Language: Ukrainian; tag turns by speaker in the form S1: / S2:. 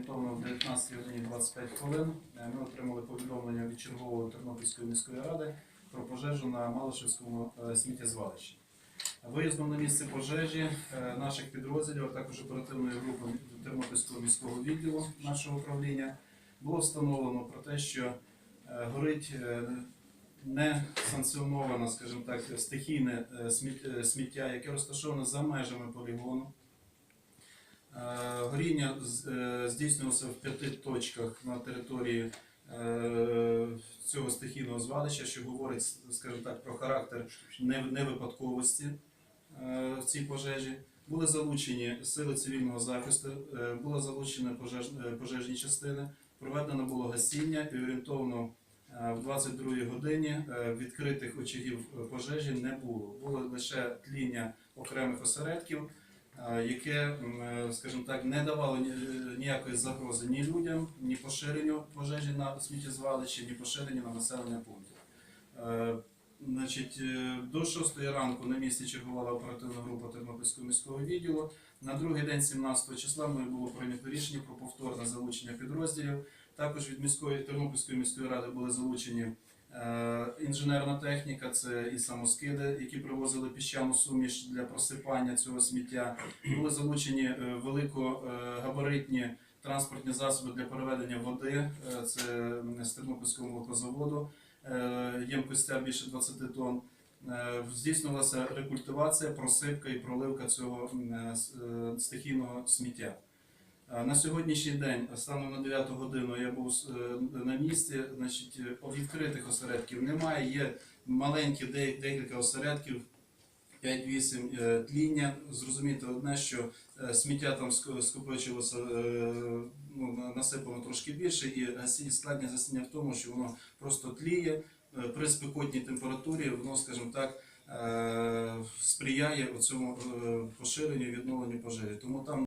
S1: орієнтовно в 19 годині 25 хвилин е, ми отримали повідомлення від чергової Тернопільської міської ради про пожежу на Малишевському е, сміттєзвалищі. Виїздом на місце пожежі е, наших підрозділів, а також оперативної групи Тернопільського міського відділу нашого управління було встановлено про те, що горить е, не санкціоноване, скажімо так, стихійне сміт- сміття, яке розташоване за межами полігону. Е, Горіння е, здійснювалося в п'яти точках на території е, цього стихійного звалища, що говорить, скажімо так, про характер не- невипадковості в цій пожежі. Були залучені сили цивільного захисту, були залучені пожеж- пожежні частини, проведено було гасіння і орієнтовно в 22 годині відкритих очагів пожежі не було. Було лише тління окремих осередків, яке, е, скажімо так, не давало е, ніякої загрози ні людям, ні поширенню пожежі на сміттєзвалищі, ні поширенню на населення пунктів. Е, Значить, е, до 6 ранку на місці чергувала оперативна група Тернопільського міського відділу. На другий день, 17 числа, мною було прийнято рішення про повторне залучення підрозділів. Також від міської Тернопільської міської ради були залучені е, інженерна техніка, це і самоскиди, які привозили піщану суміш для просипання цього сміття. Були залучені е, великогабаритні транспортні засоби для переведення води. Е, Це з Тернопільського молокозаводу е, ємкостя більше 20 тонн. Е, Здійснювалася рекультивація, просипка і проливка цього е, е, стихійного сміття. На сьогоднішній день, станом на 9 годину, я був е, на місці. Значить, е, відкритих осередків немає. Є маленькі декілька осередків, 5-8 е, тління. Зрозуміти одне, що сміття там скопичилося, ну, насипано трошки більше, і складність гасіння в тому, що воно просто тліє при спекотній температурі, воно, скажімо так, сприяє цьому поширенню відновленню пожежі. Тому там